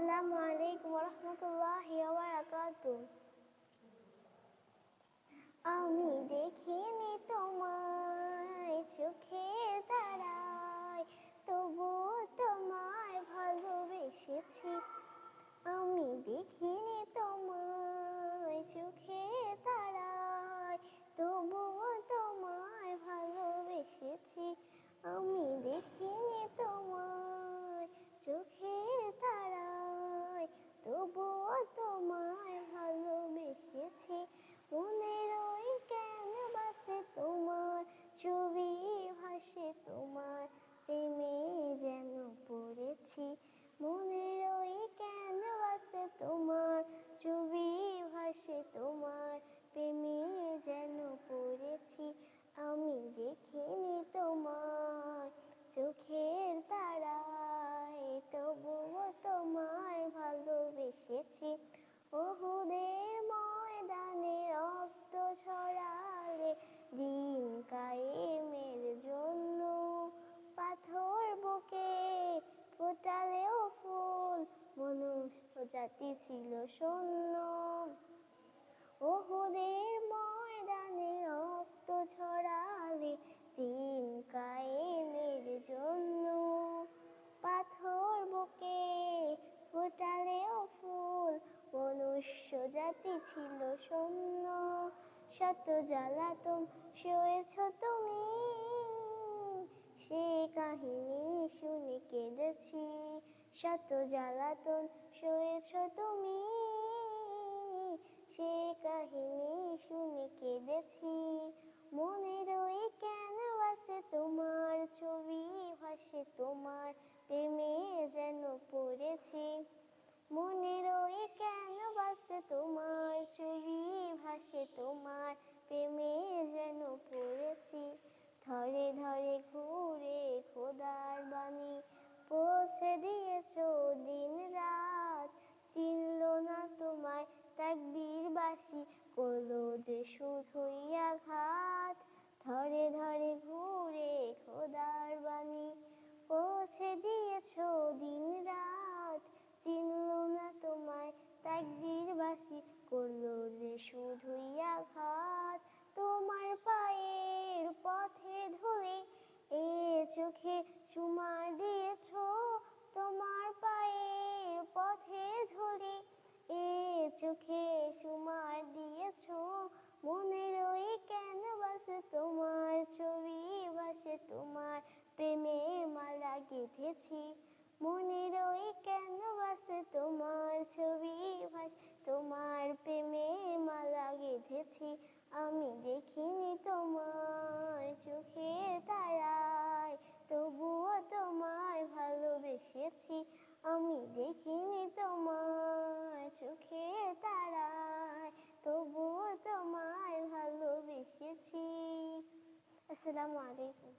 আসসালামু আলাইকুম রহমতুল্লাহি বারাকাতু আমি দেখিনি দেখিনি তোমার চোখের তারায়, তবুও তোমায় ভালোবেসেছি। ওহুদের ময়দানে রক্ত ছড়ালে দিন কায়েমের জন্য পাথর বুকে ফোটালেও ফুল, মনুষ্য জাতি ছিল শূন্য। ওহুদের মনুষ্য জাতি ছিল শূন্য শত জ্বালাতন সয়েছ তুমি। সে কাহিনী শুনে কেঁদেছি। শত জ্বালাতন সয়েছ তুমি। সে কাহিনী শুনে কেঁদেছি। মনের ওই কেন আসে তোমার ছবি ভাসে, তোমার প্রেমে যেন পড়েছি। বাসে তোমার ছবি ভাসে তোমার প্রেমে যেন পড়েছি। ধরে ধরে ঘুরে খোদার বাণী পৌঁছে দিয়েছ দিন রাত চিনল না তোমায় তাকবীর বাসি করল যে শুধুই প্রেমে মালা গেঁথেছি। মনের ওই ক্যানভাসে তোমার ছবি ভাস তোমার প্রেমে মালা গেঁথেছি। আমি দেখিনি তোমার চোখের তারায়, তবুও তোমায় ভালোবেসেছি। আমি দেখিনি তোমার চোখের তারায়, তবুও তোমায় ভালোবেসেছি। আসসালামু আলাইকুম।